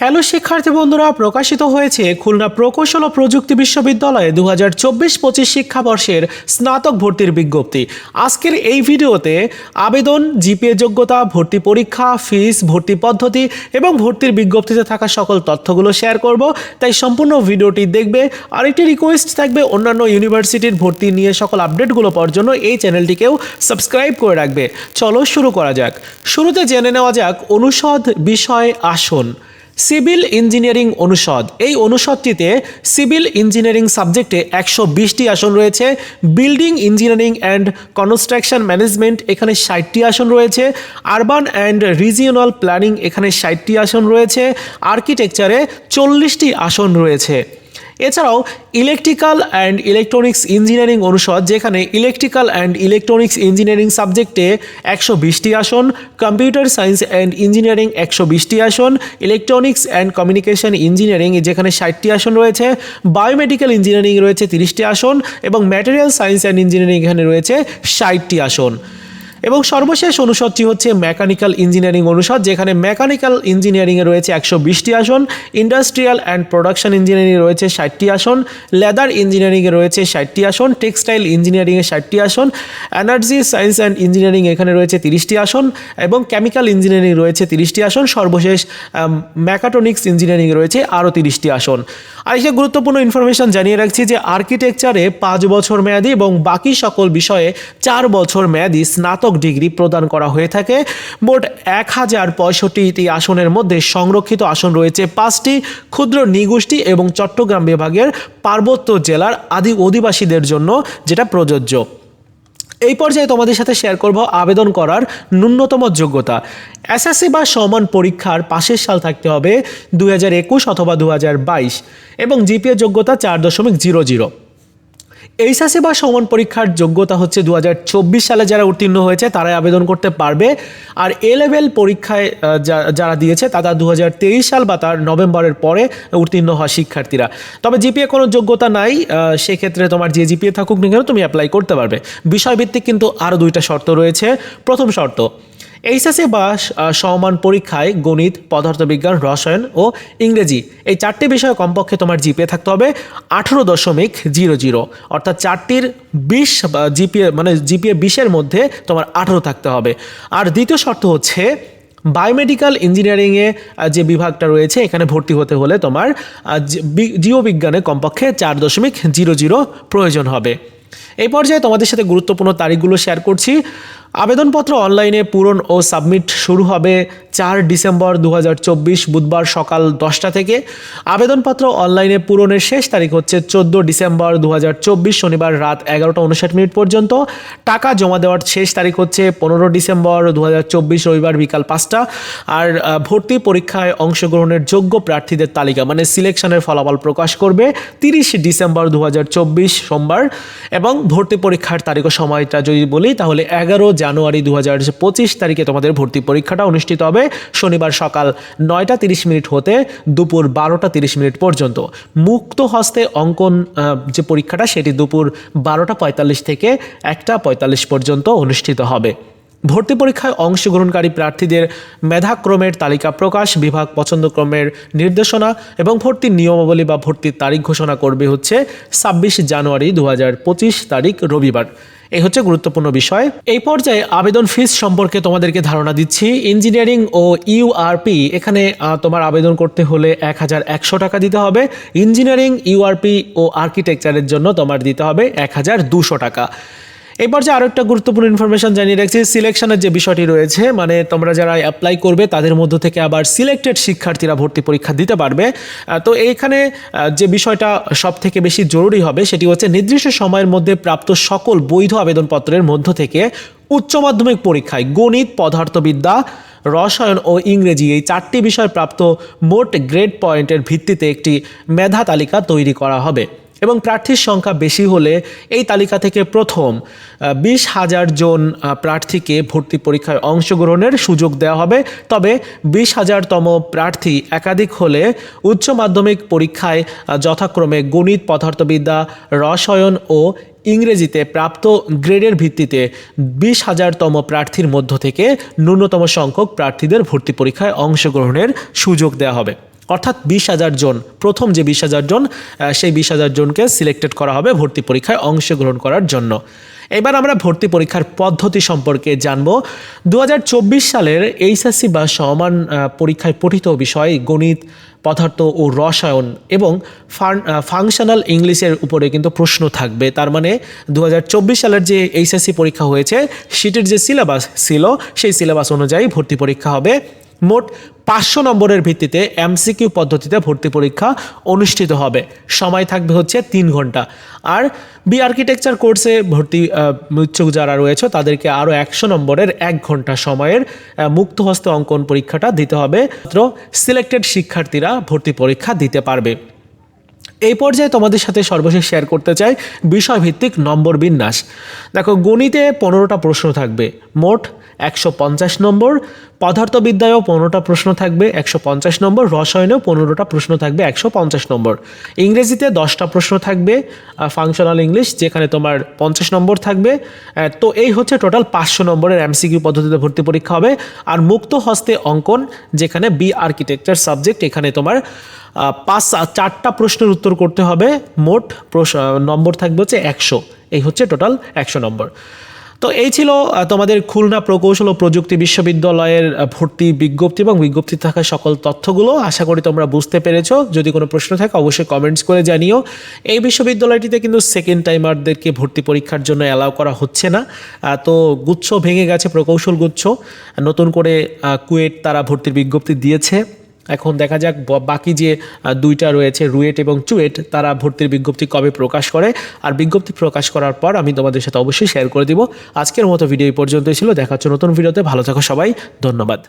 Hello শিক্ষার্থী বন্ধুরা প্রকাশিত হয়েছে খুলনা প্রকৌশল ও প্রযুক্তি বিশ্ববিদ্যালয়ে দু হাজার চব্বিশ পঁচিশ শিক্ষাবর্ষের স্নাতক ভর্তির বিজ্ঞপ্তি। আজকের এই ভিডিওতে আবেদন, জিপিএ যোগ্যতা, ভর্তি পরীক্ষা, ফিস, ভর্তি পদ্ধতি এবং ভর্তির বিজ্ঞপ্তিতে থাকা সকল তথ্যগুলো শেয়ার করব। তাই সম্পূর্ণ ভিডিওটি দেখবে আর একটি রিকোয়েস্ট থাকবে অন্যান্য ইউনিভার্সিটির ভর্তি নিয়ে সকল আপডেটগুলো পাওয়ার জন্য এই চ্যানেলটিকেও সাবস্ক্রাইব করে রাখবে। চলো শুরু করা যাক। শুরুতে জেনে নেওয়া যাক অনুষদ বিষয় আসন। সিভিল ইঞ্জিনিয়ারিং অনুষদ। এই অনুষদটিতে সিভিল ইঞ্জিনিয়ারিং সাবজেক্টে একশো বিশটি আসন রয়েছে। Building engineering and construction management এখানে ষাটটি আসন রয়েছে। আরবান অ্যান্ড রিজিওনাল প্ল্যানিং এখানে ষাটটি আসন রয়েছে। আর্কিটেকচারে চল্লিশটি আসন রয়েছে। এছাড়াও ইলেকট্রিক্যাল অ্যান্ড ইলেকট্রনিক্স ইঞ্জিনিয়ারিং অনুষদ, যেখানে ইলেকট্রিক্যাল অ্যান্ড ইলেকট্রনিক্স ইঞ্জিনিয়ারিং সাবজেক্টে একশো বিশটি আসন কম্পিউটার সায়েন্স অ্যান্ড ইঞ্জিনিয়ারিং একশো বিশটি আসন ইলেকট্রনিক্স অ্যান্ড কমিউনিকেশন ইঞ্জিনিয়ারিং যেখানে ষাটটি আসন রয়েছে বায়োমেডিক্যাল ইঞ্জিনিয়ারিং রয়েছে তিরিশটি আসন, এবং ম্যাটেরিয়াল সায়েন্স অ্যান্ড ইঞ্জিনিয়ারিং এখানে রয়েছে ষাটটি আসন। এবং সর্বশেষ অনুষদটি হচ্ছে মেকানিক্যাল ইঞ্জিনিয়ারিং অনুষদ, যেখানে মেকানিক্যাল ইঞ্জিনিয়ারিংয়ে রয়েছে একশো বিশটি আসন, ইন্ডাস্ট্রিয়াল অ্যান্ড প্রোডাকশন ইঞ্জিনিয়ারিংয়ে রয়েছে ষাটটি আসন, লেদার ইঞ্জিনিয়ারিংয়ে রয়েছে ষাটটি আসন, টেক্সটাইল ইঞ্জিনিয়ারিংয়ে ষাটটি আসন, এনার্জি, সায়েন্স অ্যান্ড ইঞ্জিনিয়ারিং এখানে রয়েছে তিরিশটি আসন এবং কেমিক্যাল ইঞ্জিনিয়ারিং রয়েছে তিরিশটি আসন, সর্বশেষ ম্যাকাট্রনিক্স ইঞ্জিনিয়ারিং রয়েছে আরও তিরিশটি আসন। আরেকটা গুরুত্বপূর্ণ ইনফরমেশন জানিয়ে রাখছি যে আর্কিটেকচারে পাঁচ বছর মেয়াদি এবং বাকি সকল বিষয়ে চার বছর মেয়াদি স্নাতক ডিগ্রি প্রদান করা হয়ে থাকে। মোট এক হাজার পঁয়ষট্টিটি আসনের মধ্যে সংরক্ষিত আসন রয়েছে পাঁচটি ক্ষুদ্র নিগোষ্ঠী এবং চট্টগ্রাম বিভাগের পার্বত্য জেলার আদি অধিবাসীদের জন্য যেটা প্রযোজ্য। এই পর্যায়ে তোমাদের সাথে শেয়ার করব আবেদন করার ন্যূনতম যোগ্যতা। এসএসসি বা সমান পরীক্ষার পাশের সাল থাকতে হবে দু হাজার একুশ অথবা দু হাজার বাইশ এবং জিপিএ যোগ্যতা চার দশমিক জিরো জিরো। এইচএসসি বা সমান পরীক্ষার যোগ্যতা হচ্ছে দু হাজার চব্বিশ সালে যারা উত্তীর্ণ হয়েছে, তারাই আবেদন করতে পারবে। আর এ লেভেল পরীক্ষায় যারা দিয়েছে, তারা দু হাজার তেইশ সাল বা তার নভেম্বরের পরে উত্তীর্ণ হওয়া শিক্ষার্থীরা। তবে জিপিএ কোনো যোগ্যতা নাই সেক্ষেত্রে তোমার যে জিপিএ থাকুক না কেন, তুমি অ্যাপ্লাই করতে পারবে। বিষয়ভিত্তিক কিন্তু আরও দুইটা শর্ত রয়েছে। প্রথম শর্ত এইচএসএ বা সমমান পরীক্ষায় গণিত, পদার্থবিজ্ঞান, রসায়ন ও ইংরেজি এই চারটি বিষয়ে কমপক্ষে তোমার জিপিএ থাকতে হবে আঠেরো দশমিক জিরো জিরো। অর্থাৎ চারটির বিশ জিপিএ মানে জিপিএ বিশের মধ্যে তোমার আঠেরো থাকতে হবে। আর দ্বিতীয় শর্ত হচ্ছে বায়োমেডিক্যাল ইঞ্জিনিয়ারিংয়ে যে বিভাগটা রয়েছে এখানে ভর্তি হতে হলে তোমার জীববিজ্ঞানে কমপক্ষে চার দশমিক জিরো জিরো প্রয়োজন হবে। এই পর্যায়ে তোমাদের সাথে গুরুত্বপূর্ণ তারিখগুলো শেয়ার করছি। আবেদনপত্র অনলাইনে পূরণ ও সাবমিট শুরু হবে চার ডিসেম্বর দু হাজার চব্বিশ বুধবার সকাল দশটা থেকে। আবেদনপত্র অনলাইনে পূরণের শেষ তারিখ হচ্ছে চোদ্দ ডিসেম্বর দু হাজার চব্বিশ শনিবার রাত এগারোটা উনষাট মিনিট পর্যন্ত। টাকা জমা দেওয়ার শেষ তারিখ হচ্ছে পনেরো ডিসেম্বর দু হাজার চব্বিশ রবিবার বিকাল পাঁচটা। আর ভর্তি পরীক্ষায় অংশগ্রহণের যোগ্য প্রার্থীদের তালিকা মানে সিলেকশনের ফলাফল প্রকাশ করবে তিরিশ ডিসেম্বর দু হাজার চব্বিশ সোমবার। এবং ভর্তি পরীক্ষার তারিখ ও সময়টা যদি বলি, তাহলে এগারো জানুয়ারি দু হাজার পঁচিশ তারিখে তোমাদের ভর্তি পরীক্ষাটা অনুষ্ঠিত হবে। শনিবার সকাল নয়টা তিরিশ মিনিট হতে দুপুর বারোটা তিরিশ মিনিট পর্যন্ত। মুক্ত হস্তে অঙ্কন যে পরীক্ষাটা সেটি দুপুর বারোটা পঁয়তাল্লিশ থেকে একটা পঁয়তাল্লিশ পর্যন্ত অনুষ্ঠিত হবে। ভর্তি পরীক্ষায় অংশগ্রহণকারী প্রার্থীদের মেধাক্রমের তালিকা প্রকাশ, বিভাগ পছন্দক্রমের নির্দেশনা এবং ভর্তির নিয়মাবলী বা ভর্তির তারিখ ঘোষণা করবে হচ্ছে ছাব্বিশ জানুয়ারি দু হাজার পঁচিশ তারিখ রবিবার। এই হচ্ছে গুরুত্বপূর্ণ বিষয়। এই পর্যায়ে আবেদন ফিস সম্পর্কে তোমাদেরকে ধারণা দিচ্ছি। ইঞ্জিনিয়ারিং ও ইউআরপি এখানে তোমার আবেদন করতে হলে এক হাজার একশো টাকা দিতে হবে। ইঞ্জিনিয়ারিং ইউআরপি ও আর্কিটেকচারের জন্য তোমার দিতে হবে এক হাজার দুশো টাকা। এই পর্যায়ে আরও একটা গুরুত্বপূর্ণ ইনফরমেশন জানিয়ে রাখছি সিলেকশনের যে বিষয়টি রয়েছে মানে তোমরা যারা অ্যাপ্লাই করবে, তাদের মধ্য থেকে আবার সিলেক্টেড শিক্ষার্থীরা ভর্তি পরীক্ষা দিতে পারবে। তো এইখানে যে বিষয়টা সব থেকে বেশি জরুরি হবে, সেটি হচ্ছে নির্দিষ্ট সময়ের মধ্যে প্রাপ্ত সকল বৈধ আবেদনপত্রের মধ্য থেকে উচ্চ মাধ্যমিক পরীক্ষায় গণিত, পদার্থবিদ্যা, রসায়ন ও ইংরেজি এই চারটি বিষয় প্রাপ্ত মোট গ্রেড পয়েন্টের ভিত্তিতে একটি মেধা তালিকা তৈরি করা হবে। এবং প্রার্থীর সংখ্যা বেশি হলে এই তালিকা থেকে প্রথম বিশ হাজার জন প্রার্থীকে ভর্তি পরীক্ষায় অংশগ্রহণের সুযোগ দেওয়া হবে। তবে বিশ হাজারতম প্রার্থী একাধিক হলে উচ্চ মাধ্যমিক পরীক্ষায় যথাক্রমে গণিত, পদার্থবিদ্যা, রসায়ন ও ইংরেজিতে প্রাপ্ত গ্রেডের ভিত্তিতে বিশ হাজারতম প্রার্থীর মধ্য থেকে ন্যূনতম সংখ্যক প্রার্থীদের ভর্তি পরীক্ষায় অংশগ্রহণের সুযোগ দেওয়া হবে। অর্থাৎ বিশ হাজার জন, প্রথম যে বিশ হাজার জন সেই বিশ হাজার জনকে সিলেক্টেড করা হবে ভর্তি পরীক্ষায় অংশগ্রহণ করার জন্য। এবার আমরা ভর্তি পরীক্ষার পদ্ধতি সম্পর্কে জানব। দু হাজার চব্বিশ সালের এইচএসসি বা সমান পরীক্ষায় পঠিত বিষয় গণিত, পদার্থ ও রসায়ন এবং ফাংশনাল ইংলিশের উপরে কিন্তু প্রশ্ন থাকবে। তার মানে দু হাজার চব্বিশ সালের যে এইচএসসি পরীক্ষা হয়েছে, সেটির যে সিলেবাস ছিল, সেই সিলেবাস অনুযায়ী ভর্তি পরীক্ষা হবে। মোট পাঁচশো নম্বরের ভিত্তিতে এমসিকিউ পদ্ধতিতে ভর্তি পরীক্ষা অনুষ্ঠিত হবে। সময় থাকবে হচ্ছে তিন ঘণ্টা। আর বি আর্কিটেকচার কোর্সে ভর্তি ইচ্ছুক যারা রয়েছে, তাদেরকে আরও একশো নম্বরের এক ঘণ্টা সময়ের মুক্ত হস্তে অঙ্কন পরীক্ষাটা দিতে হবে। মাত্র সিলেক্টেড শিক্ষার্থীরা ভর্তি পরীক্ষা দিতে পারবে। এই পর্যায়ে তোমাদের সাথে সর্বশেষ শেয়ার করতে চাই বিষয়ভিত্তিক নম্বর বিন্যাস দেখো, গণিতে পনেরোটা প্রশ্ন থাকবে। মোট একশো পঞ্চাশ নম্বর, পদার্থবিদ্যায়ও পনেরোটা প্রশ্ন থাকবে, একশো পঞ্চাশ নম্বর, রসায়নেও পনেরোটা প্রশ্ন থাকবে, একশো পঞ্চাশ নম্বর। ইংরেজিতে দশটা প্রশ্ন থাকবে ফাংশনাল ইংলিশ যেখানে তোমার পঞ্চাশ নম্বর থাকবে তো এই হচ্ছে টোটাল পাঁচশো নম্বরের এমসিকিউ পদ্ধতিতে ভর্তি পরীক্ষা হবে। আর মুক্ত হস্তে অঙ্কন, যেখানে বি আর্কিটেকচার সাবজেক্ট এখানে তোমার পাঁচ চারটা প্রশ্নের উত্তর করতে হবে। মোট নম্বর থাকবে হচ্ছে একশো। এই হচ্ছে টোটাল একশো নম্বর। তো এই ছিল তোমাদের খুলনা প্রকৌশল ও প্রযুক্তি বিশ্ববিদ্যালয়ের ভর্তি বিজ্ঞপ্তি এবং বিজ্ঞপ্তি থাকা সকল তথ্যগুলো। আশা করি তোমরা বুঝতে পেরেছ। যদি কোনো প্রশ্ন থাকে, অবশ্যই কমেন্টস করে জানিও। এই বিশ্ববিদ্যালয়টিতে কিন্তু সেকেন্ড টাইমারদেরকে ভর্তি পরীক্ষার জন্য অ্যালাউ করা হচ্ছে না। তো গুচ্ছ ভেঙে গেছে, প্রকৌশল গুচ্ছ। নতুন করে কুয়েট তারা ভর্তির বিজ্ঞপ্তি দিয়েছে। এখন দেখা যাক বাকি যে দুইটা রয়েছে, রুয়েট এবং চুয়েট, তারা ভর্তির বিজ্ঞপ্তি কবে প্রকাশ করে। আর বিজ্ঞপ্তি প্রকাশ করার পর আমি তোমাদের সাথে অবশ্যই শেয়ার করে দিব। আজকের মতো ভিডিও এই পর্যন্তই ছিল। দেখা হচ্ছে নতুন ভিডিওতে ভালো থাকো সবাই। ধন্যবাদ।